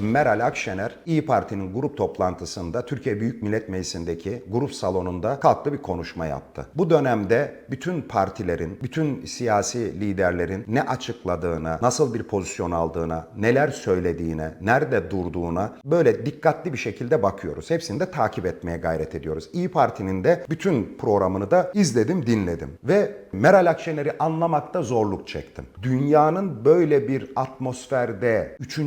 Meral Akşener İyi Parti'nin grup toplantısında Türkiye Büyük Millet Meclisi'ndeki grup salonunda kalktı bir konuşma yaptı. Bu dönemde bütün partilerin, bütün siyasi liderlerin ne açıkladığına, nasıl bir pozisyon aldığına, neler söylediğine, nerede durduğuna böyle dikkatli bir şekilde bakıyoruz. Hepsini de takip etmeye gayret ediyoruz. İyi Parti'nin de bütün programını da izledim, dinledim ve Meral Akşener'i anlamakta zorluk çektim. Dünyanın böyle bir atmosferde 3.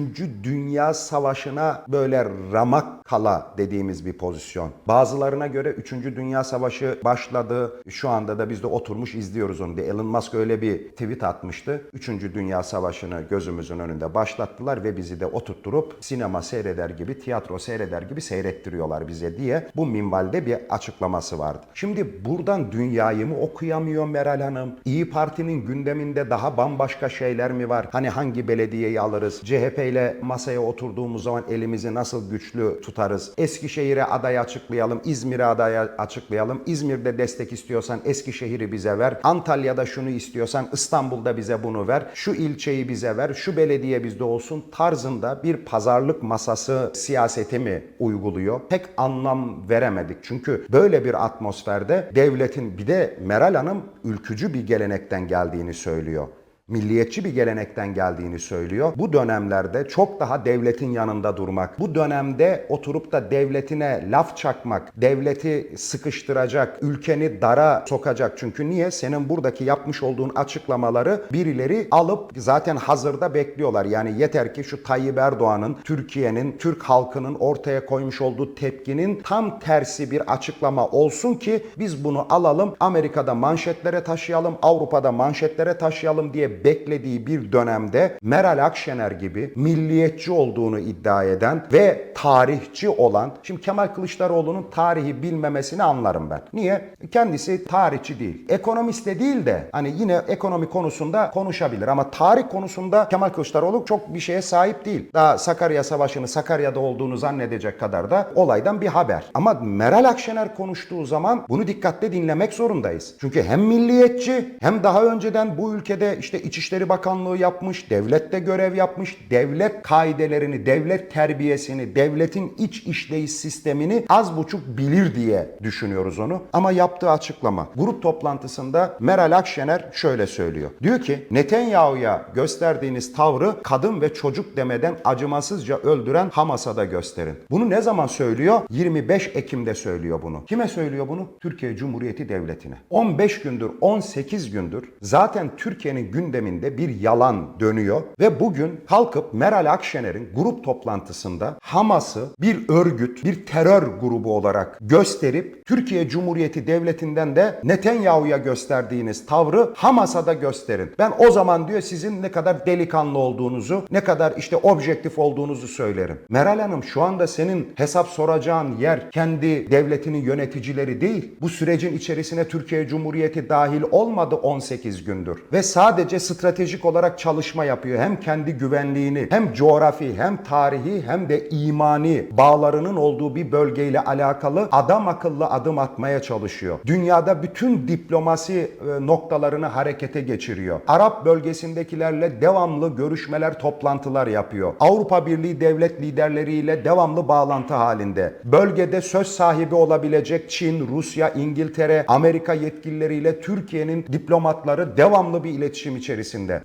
Dünya Savaşı'na böyle ramak kala dediğimiz bir pozisyon. Bazılarına göre 3. Dünya Savaşı başladı. Şu anda da biz de oturmuş izliyoruz onu diye. Elon Musk öyle bir tweet atmıştı. 3. Dünya Savaşı'nı gözümüzün önünde başlattılar ve bizi de oturtturup sinema seyreder gibi, tiyatro seyreder gibi seyrettiriyorlar bize diye bu minvalde bir açıklaması vardı. Şimdi buradan dünyayı mı okuyamıyor Meral Hanım? İyi Parti'nin gündeminde daha bambaşka şeyler mi var? Hani hangi belediyeyi alırız? CHP ile masaya oturduğumuz zaman elimizi nasıl güçlü tutarız? Eskişehir'e aday açıklayalım, İzmir'e aday açıklayalım. İzmir'de destek istiyorsan Eskişehir'i bize ver. Antalya'da şunu istiyorsan İstanbul'da bize bunu ver. Şu ilçeyi bize ver. Şu belediye bizde olsun tarzında bir pazarlık masası siyaseti mi uyguluyor? Pek anlam veremedik. Çünkü böyle bir atmosferde devletin bir de Meral Hanım ülkücü bir gelenekten geldiğini söylüyor milliyetçi bir gelenekten geldiğini söylüyor. Bu dönemlerde çok daha devletin yanında durmak, bu dönemde oturup da devletine laf çakmak, devleti sıkıştıracak, ülkeni dara sokacak. Çünkü niye? Senin buradaki yapmış olduğun açıklamaları birileri alıp zaten hazırda bekliyorlar. Yani yeter ki şu Tayyip Erdoğan'ın, Türkiye'nin, Türk halkının ortaya koymuş olduğu tepkinin tam tersi bir açıklama olsun ki biz bunu alalım, Amerika'da manşetlere taşıyalım, Avrupa'da manşetlere taşıyalım diye beklediği bir dönemde Meral Akşener gibi milliyetçi olduğunu iddia eden ve tarihçi olan, şimdi Kemal Kılıçdaroğlu'nun tarihi bilmemesini anlarım ben. Niye? Kendisi tarihçi değil. Ekonomist de değil de hani yine ekonomi konusunda konuşabilir ama tarih konusunda Kemal Kılıçdaroğlu çok bir şeye sahip değil. Daha Sakarya Savaşı'nı Sakarya'da olduğunu zannedecek kadar da olaydan bir haber. Ama Meral Akşener konuştuğu zaman bunu dikkatle dinlemek zorundayız. Çünkü hem milliyetçi hem daha önceden bu ülkede işte İçişleri Bakanlığı yapmış, devlette görev yapmış, devlet kaidelerini, devlet terbiyesini, devletin iç işleyiş sistemini az buçuk bilir diye düşünüyoruz onu. Ama yaptığı açıklama. Grup toplantısında Meral Akşener şöyle söylüyor. Diyor ki Netanyahu'ya gösterdiğiniz tavrı kadın ve çocuk demeden acımasızca öldüren Hamas'a da gösterin. Bunu ne zaman söylüyor? 25 Ekim'de söylüyor bunu. Kime söylüyor bunu? Türkiye Cumhuriyeti Devleti'ne. 15 gündür, 18 gündür zaten Türkiye'nin gündeminde bir yalan dönüyor ve bugün kalkıp Meral Akşener'in grup toplantısında Hamas'ı bir örgüt, bir terör grubu olarak gösterip Türkiye Cumhuriyeti Devleti'nden de Netanyahu'ya gösterdiğiniz tavrı Hamas'a da gösterin. Ben o zaman diyor sizin ne kadar delikanlı olduğunuzu, ne kadar işte objektif olduğunuzu söylerim. Meral Hanım şu anda senin hesap soracağın yer kendi devletinin yöneticileri değil. Bu sürecin içerisine Türkiye Cumhuriyeti dahil olmadı 18 gündür. Ve sadece stratejik olarak çalışma yapıyor. Hem kendi güvenliğini, hem coğrafi, hem tarihi, hem de imani bağlarının olduğu bir bölgeyle alakalı adam akıllı adım atmaya çalışıyor. Dünyada bütün diplomasi e, noktalarını harekete geçiriyor. Arap bölgesindekilerle devamlı görüşmeler, toplantılar yapıyor. Avrupa Birliği devlet liderleriyle devamlı bağlantı halinde. Bölgede söz sahibi olabilecek Çin, Rusya, İngiltere, Amerika yetkilileriyle Türkiye'nin diplomatları devamlı bir iletişim içerisinde.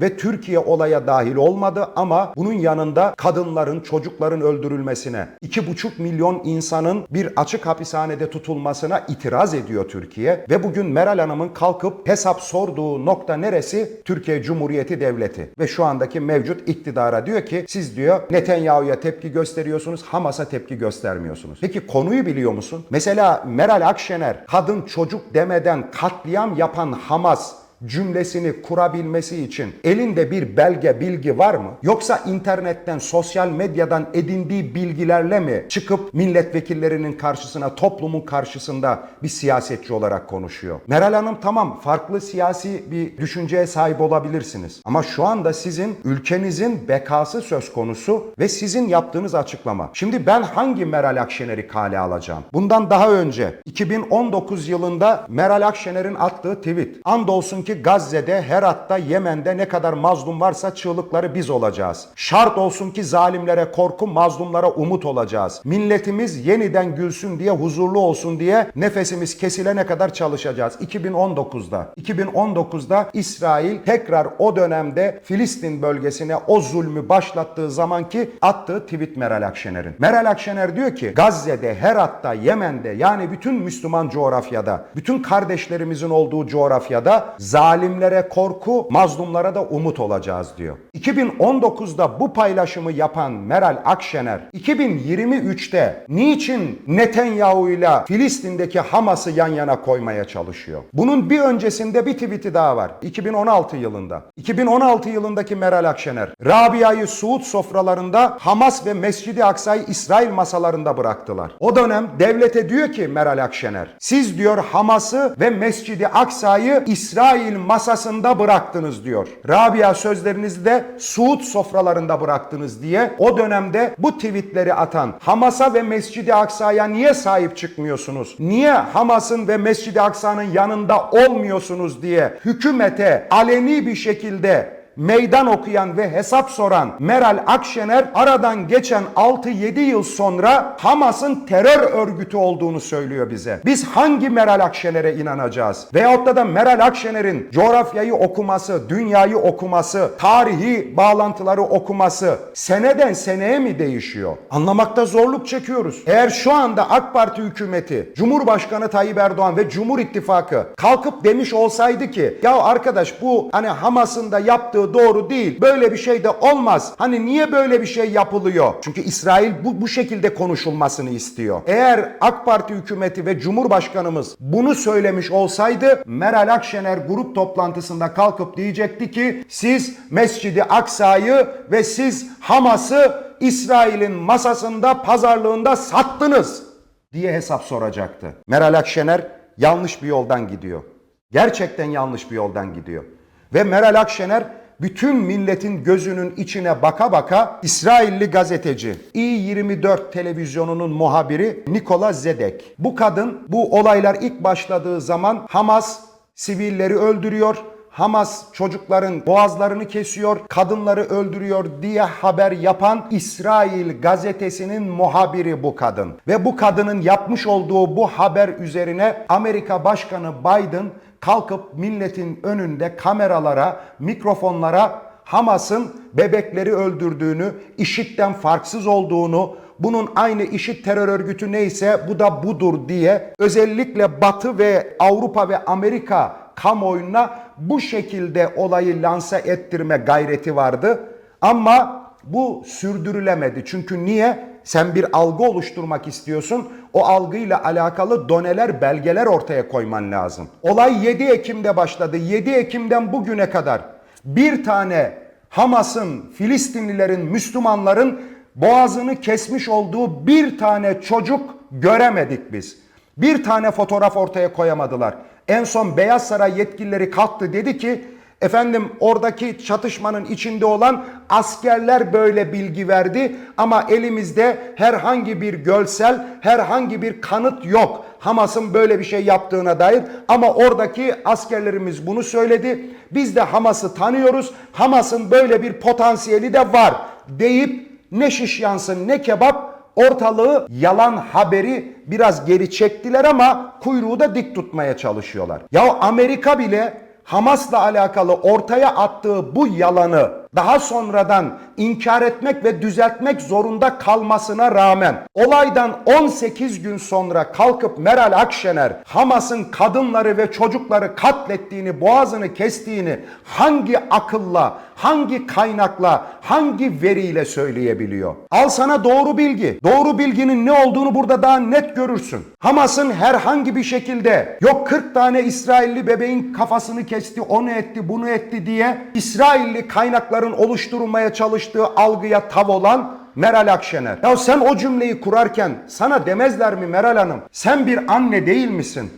Ve Türkiye olaya dahil olmadı ama bunun yanında kadınların, çocukların öldürülmesine, 2,5 milyon insanın bir açık hapishanede tutulmasına itiraz ediyor Türkiye. Ve bugün Meral Hanım'ın kalkıp hesap sorduğu nokta neresi? Türkiye Cumhuriyeti Devleti. Ve şu andaki mevcut iktidara diyor ki siz diyor Netanyahu'ya tepki gösteriyorsunuz, Hamas'a tepki göstermiyorsunuz. Peki konuyu biliyor musun? Mesela Meral Akşener kadın çocuk demeden katliam yapan Hamas cümlesini kurabilmesi için elinde bir belge, bilgi var mı? Yoksa internetten, sosyal medyadan edindiği bilgilerle mi çıkıp milletvekillerinin karşısına, toplumun karşısında bir siyasetçi olarak konuşuyor? Meral Hanım tamam farklı siyasi bir düşünceye sahip olabilirsiniz. Ama şu anda sizin ülkenizin bekası söz konusu ve sizin yaptığınız açıklama. Şimdi ben hangi Meral Akşener'i kale alacağım? Bundan daha önce 2019 yılında Meral Akşener'in attığı tweet. Andolsun ki Gazze'de, Herat'ta, Yemen'de ne kadar mazlum varsa çığlıkları biz olacağız. Şart olsun ki zalimlere korku, mazlumlara umut olacağız. Milletimiz yeniden gülsün diye, huzurlu olsun diye nefesimiz kesilene kadar çalışacağız. 2019'da, 2019'da İsrail tekrar o dönemde Filistin bölgesine o zulmü başlattığı zamanki attığı tweet Meral Akşener'in. Meral Akşener diyor ki Gazze'de, Herat'ta, Yemen'de yani bütün Müslüman coğrafyada, bütün kardeşlerimizin olduğu coğrafyada zalimlere korku, mazlumlara da umut olacağız diyor. 2019'da bu paylaşımı yapan Meral Akşener 2023'te niçin Netanyahu ile Filistin'deki Hamas'ı yan yana koymaya çalışıyor? Bunun bir öncesinde bir tweet'i daha var. 2016 yılında. 2016 yılındaki Meral Akşener Rabia'yı Suud sofralarında Hamas ve Mescidi Aksa'yı İsrail masalarında bıraktılar. O dönem devlete diyor ki Meral Akşener siz diyor Hamas'ı ve Mescidi Aksa'yı İsrail masasında bıraktınız diyor. Rabia sözlerinizi de Suud sofralarında bıraktınız diye o dönemde bu tweetleri atan Hamas'a ve Mescidi Aksa'ya niye sahip çıkmıyorsunuz? Niye Hamas'ın ve Mescidi Aksa'nın yanında olmuyorsunuz diye hükümete aleni bir şekilde meydan okuyan ve hesap soran Meral Akşener aradan geçen 6-7 yıl sonra Hamas'ın terör örgütü olduğunu söylüyor bize. Biz hangi Meral Akşener'e inanacağız? Veyahut da da Meral Akşener'in coğrafyayı okuması, dünyayı okuması, tarihi bağlantıları okuması seneden seneye mi değişiyor? Anlamakta zorluk çekiyoruz. Eğer şu anda AK Parti hükümeti, Cumhurbaşkanı Tayyip Erdoğan ve Cumhur İttifakı kalkıp demiş olsaydı ki ya arkadaş bu hani Hamas'ın da yaptığı doğru değil. Böyle bir şey de olmaz. Hani niye böyle bir şey yapılıyor? Çünkü İsrail bu, bu şekilde konuşulmasını istiyor. Eğer AK Parti hükümeti ve Cumhurbaşkanımız bunu söylemiş olsaydı Meral Akşener grup toplantısında kalkıp diyecekti ki siz Mescidi Aksa'yı ve siz Hamas'ı İsrail'in masasında pazarlığında sattınız diye hesap soracaktı. Meral Akşener yanlış bir yoldan gidiyor. Gerçekten yanlış bir yoldan gidiyor. Ve Meral Akşener bütün milletin gözünün içine baka baka İsrailli gazeteci İ24 televizyonunun muhabiri Nikola Zedek. Bu kadın bu olaylar ilk başladığı zaman Hamas sivilleri öldürüyor. Hamas çocukların boğazlarını kesiyor, kadınları öldürüyor diye haber yapan İsrail gazetesinin muhabiri bu kadın. Ve bu kadının yapmış olduğu bu haber üzerine Amerika Başkanı Biden kalkıp milletin önünde kameralara, mikrofonlara Hamas'ın bebekleri öldürdüğünü, IŞİD'den farksız olduğunu, bunun aynı IŞİD terör örgütü neyse bu da budur diye özellikle Batı ve Avrupa ve Amerika kamuoyuna bu şekilde olayı lanse ettirme gayreti vardı. Ama bu sürdürülemedi. Çünkü niye? Sen bir algı oluşturmak istiyorsun. O algıyla alakalı doneler, belgeler ortaya koyman lazım. Olay 7 Ekim'de başladı. 7 Ekim'den bugüne kadar bir tane Hamas'ın, Filistinlilerin, Müslümanların boğazını kesmiş olduğu bir tane çocuk göremedik biz. Bir tane fotoğraf ortaya koyamadılar. En son Beyaz Saray yetkilileri kalktı dedi ki Efendim oradaki çatışmanın içinde olan askerler böyle bilgi verdi ama elimizde herhangi bir görsel, herhangi bir kanıt yok. Hamas'ın böyle bir şey yaptığına dair ama oradaki askerlerimiz bunu söyledi. Biz de Hamas'ı tanıyoruz. Hamas'ın böyle bir potansiyeli de var deyip ne şiş yansın ne kebap ortalığı yalan haberi biraz geri çektiler ama kuyruğu da dik tutmaya çalışıyorlar. Ya Amerika bile Hamas'la alakalı ortaya attığı bu yalanı daha sonradan inkar etmek ve düzeltmek zorunda kalmasına rağmen olaydan 18 gün sonra kalkıp Meral Akşener Hamas'ın kadınları ve çocukları katlettiğini, boğazını kestiğini hangi akılla, hangi kaynakla, hangi veriyle söyleyebiliyor? Al sana doğru bilgi. Doğru bilginin ne olduğunu burada daha net görürsün. Hamas'ın herhangi bir şekilde yok 40 tane İsrailli bebeğin kafasını kesti, onu etti, bunu etti diye İsrailli kaynakların oluşturulmaya çalıştığı algıya tav olan Meral Akşener. Ya sen o cümleyi kurarken sana demezler mi Meral Hanım? Sen bir anne değil misin?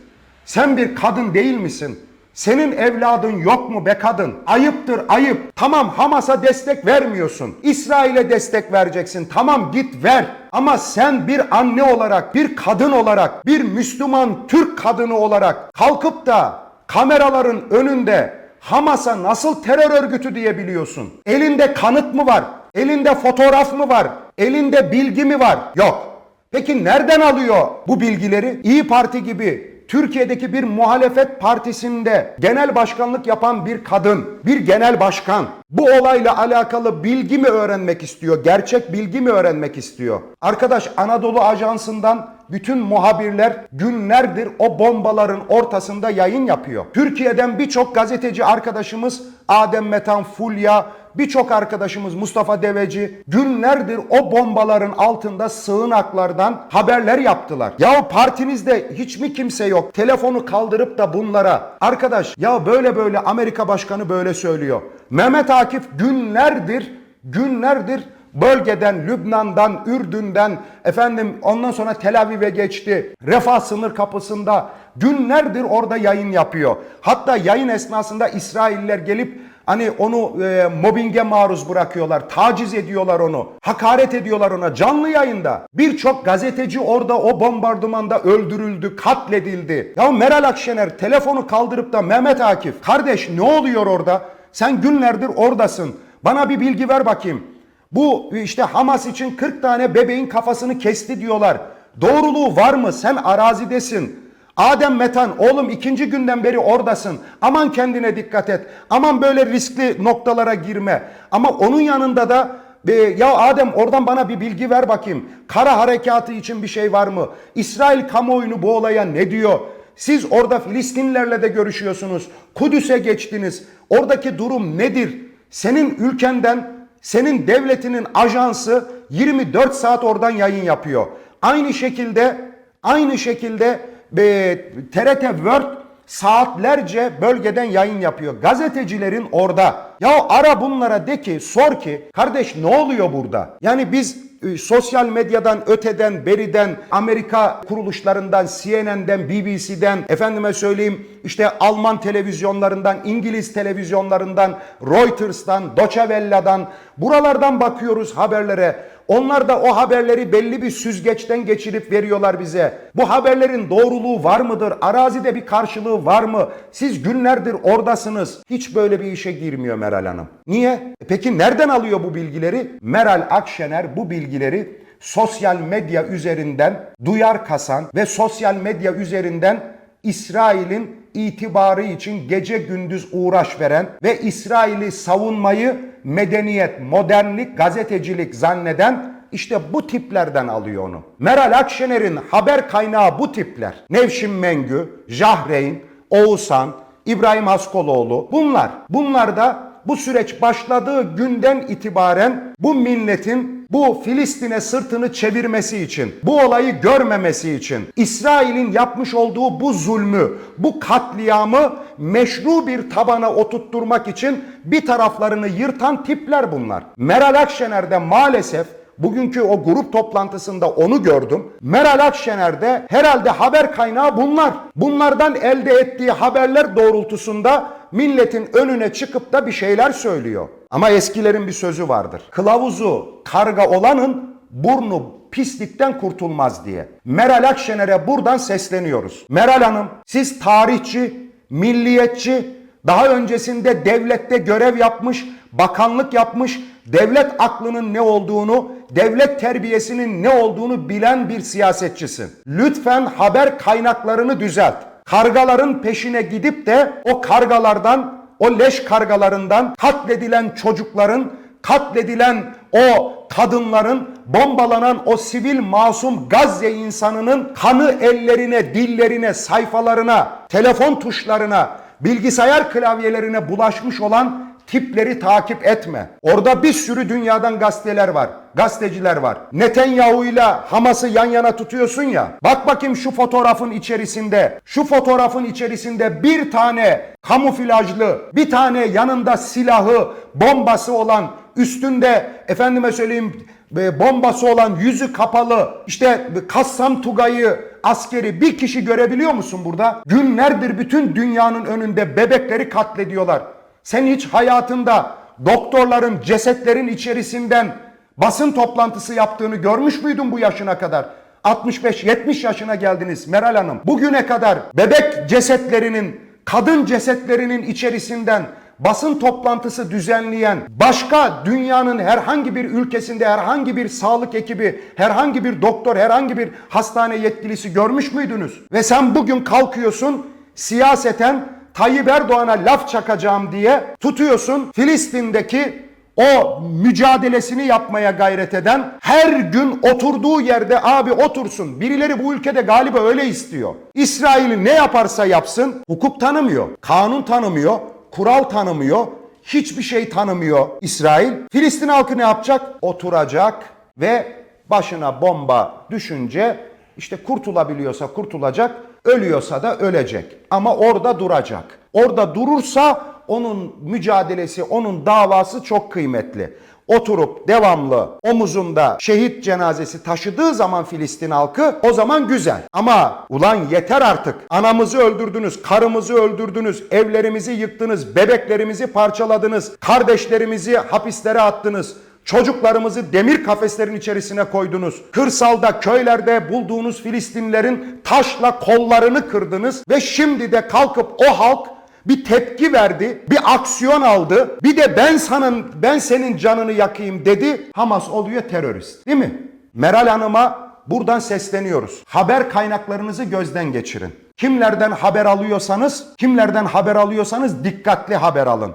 Sen bir kadın değil misin? Senin evladın yok mu be kadın? Ayıptır ayıp. Tamam Hamas'a destek vermiyorsun. İsrail'e destek vereceksin. Tamam git ver. Ama sen bir anne olarak, bir kadın olarak, bir Müslüman Türk kadını olarak kalkıp da kameraların önünde Hamas'a nasıl terör örgütü diyebiliyorsun? Elinde kanıt mı var? Elinde fotoğraf mı var? Elinde bilgi mi var? Yok. Peki nereden alıyor bu bilgileri? İyi Parti gibi Türkiye'deki bir muhalefet partisinde genel başkanlık yapan bir kadın, bir genel başkan bu olayla alakalı bilgi mi öğrenmek istiyor? Gerçek bilgi mi öğrenmek istiyor? Arkadaş Anadolu Ajansı'ndan bütün muhabirler günlerdir o bombaların ortasında yayın yapıyor. Türkiye'den birçok gazeteci arkadaşımız Adem Metan, Fulya, birçok arkadaşımız Mustafa Deveci günlerdir o bombaların altında sığınaklardan haberler yaptılar. Ya partinizde hiç mi kimse yok? Telefonu kaldırıp da bunlara arkadaş ya böyle böyle Amerika Başkanı böyle söylüyor. Mehmet Akif günlerdir günlerdir bölgeden, Lübnan'dan, Ürdün'den, efendim ondan sonra Tel Aviv'e geçti. Refah sınır kapısında günlerdir orada yayın yapıyor. Hatta yayın esnasında İsrailler gelip hani onu e, mobbinge maruz bırakıyorlar, taciz ediyorlar onu, hakaret ediyorlar ona canlı yayında. Birçok gazeteci orada o bombardımanda öldürüldü, katledildi. Ya Meral Akşener telefonu kaldırıp da Mehmet Akif, kardeş ne oluyor orada? Sen günlerdir oradasın. Bana bir bilgi ver bakayım. Bu işte Hamas için 40 tane bebeğin kafasını kesti diyorlar. Doğruluğu var mı? Sen arazidesin. Adem Metan oğlum ikinci günden beri oradasın. Aman kendine dikkat et. Aman böyle riskli noktalara girme. Ama onun yanında da e, ya Adem oradan bana bir bilgi ver bakayım. Kara harekatı için bir şey var mı? İsrail kamuoyunu bu olaya ne diyor? Siz orada Filistinlerle de görüşüyorsunuz. Kudüs'e geçtiniz. Oradaki durum nedir? Senin ülkenden senin devletinin ajansı 24 saat oradan yayın yapıyor. Aynı şekilde aynı şekilde e, TRT World saatlerce bölgeden yayın yapıyor. Gazetecilerin orada. Ya ara bunlara de ki sor ki kardeş ne oluyor burada? Yani biz e, sosyal medyadan, öteden, beriden, Amerika kuruluşlarından, CNN'den, BBC'den, efendime söyleyeyim işte Alman televizyonlarından, İngiliz televizyonlarından, Reuters'tan, Deutsche Welle'dan buralardan bakıyoruz haberlere. Onlar da o haberleri belli bir süzgeçten geçirip veriyorlar bize. Bu haberlerin doğruluğu var mıdır? Arazide bir karşılığı var mı? Siz günlerdir oradasınız. Hiç böyle bir işe girmiyor Meral Hanım. Niye? E Peki nereden alıyor bu bilgileri? Meral Akşener bu bilgileri sosyal medya üzerinden duyar kasan ve sosyal medya üzerinden İsrail'in itibarı için gece gündüz uğraş veren ve İsrail'i savunmayı medeniyet, modernlik, gazetecilik zanneden işte bu tiplerden alıyor onu. Meral Akşener'in haber kaynağı bu tipler. Nevşin Mengü, Jahreyn, Oğuzhan, İbrahim Haskoloğlu bunlar. Bunlar da bu süreç başladığı günden itibaren bu milletin bu Filistin'e sırtını çevirmesi için, bu olayı görmemesi için, İsrail'in yapmış olduğu bu zulmü, bu katliamı meşru bir tabana oturtturmak için bir taraflarını yırtan tipler bunlar. Meral Akşener de maalesef Bugünkü o grup toplantısında onu gördüm. Meral Akşener'de herhalde haber kaynağı bunlar. Bunlardan elde ettiği haberler doğrultusunda milletin önüne çıkıp da bir şeyler söylüyor. Ama eskilerin bir sözü vardır. Kılavuzu karga olanın burnu pislikten kurtulmaz diye. Meral Akşener'e buradan sesleniyoruz. Meral Hanım siz tarihçi, milliyetçi, daha öncesinde devlette görev yapmış, bakanlık yapmış, devlet aklının ne olduğunu, devlet terbiyesinin ne olduğunu bilen bir siyasetçisin. Lütfen haber kaynaklarını düzelt. Kargaların peşine gidip de o kargalardan, o leş kargalarından katledilen çocukların, katledilen o kadınların, bombalanan o sivil masum Gazze insanının kanı ellerine, dillerine, sayfalarına, telefon tuşlarına, bilgisayar klavyelerine bulaşmış olan tipleri takip etme. Orada bir sürü dünyadan gazeteler var. Gazeteciler var. Netanyahu ile Hamas'ı yan yana tutuyorsun ya. Bak bakayım şu fotoğrafın içerisinde. Şu fotoğrafın içerisinde bir tane kamuflajlı, bir tane yanında silahı, bombası olan, üstünde efendime söyleyeyim e, bombası olan, yüzü kapalı, işte Kassam Tugay'ı askeri bir kişi görebiliyor musun burada? Günlerdir bütün dünyanın önünde bebekleri katlediyorlar. Sen hiç hayatında doktorların cesetlerin içerisinden basın toplantısı yaptığını görmüş müydün bu yaşına kadar? 65-70 yaşına geldiniz Meral Hanım. Bugüne kadar bebek cesetlerinin kadın cesetlerinin içerisinden basın toplantısı düzenleyen başka dünyanın herhangi bir ülkesinde herhangi bir sağlık ekibi, herhangi bir doktor, herhangi bir hastane yetkilisi görmüş müydünüz? Ve sen bugün kalkıyorsun siyaseten Tayyip Erdoğan'a laf çakacağım diye tutuyorsun Filistin'deki o mücadelesini yapmaya gayret eden her gün oturduğu yerde abi otursun. Birileri bu ülkede galiba öyle istiyor. İsrail'i ne yaparsa yapsın hukuk tanımıyor, kanun tanımıyor, kural tanımıyor, hiçbir şey tanımıyor İsrail. Filistin halkı ne yapacak? Oturacak ve başına bomba düşünce işte kurtulabiliyorsa kurtulacak, ölüyorsa da ölecek. Ama orada duracak. Orada durursa onun mücadelesi, onun davası çok kıymetli. Oturup devamlı omuzunda şehit cenazesi taşıdığı zaman Filistin halkı o zaman güzel. Ama ulan yeter artık. Anamızı öldürdünüz, karımızı öldürdünüz, evlerimizi yıktınız, bebeklerimizi parçaladınız, kardeşlerimizi hapislere attınız. Çocuklarımızı demir kafeslerin içerisine koydunuz. Kırsalda, köylerde bulduğunuz Filistinlerin taşla kollarını kırdınız ve şimdi de kalkıp o halk bir tepki verdi, bir aksiyon aldı. Bir de ben sanın ben senin canını yakayım dedi. Hamas oluyor terörist. Değil mi? Meral Hanım'a buradan sesleniyoruz. Haber kaynaklarınızı gözden geçirin. Kimlerden haber alıyorsanız, kimlerden haber alıyorsanız dikkatli haber alın.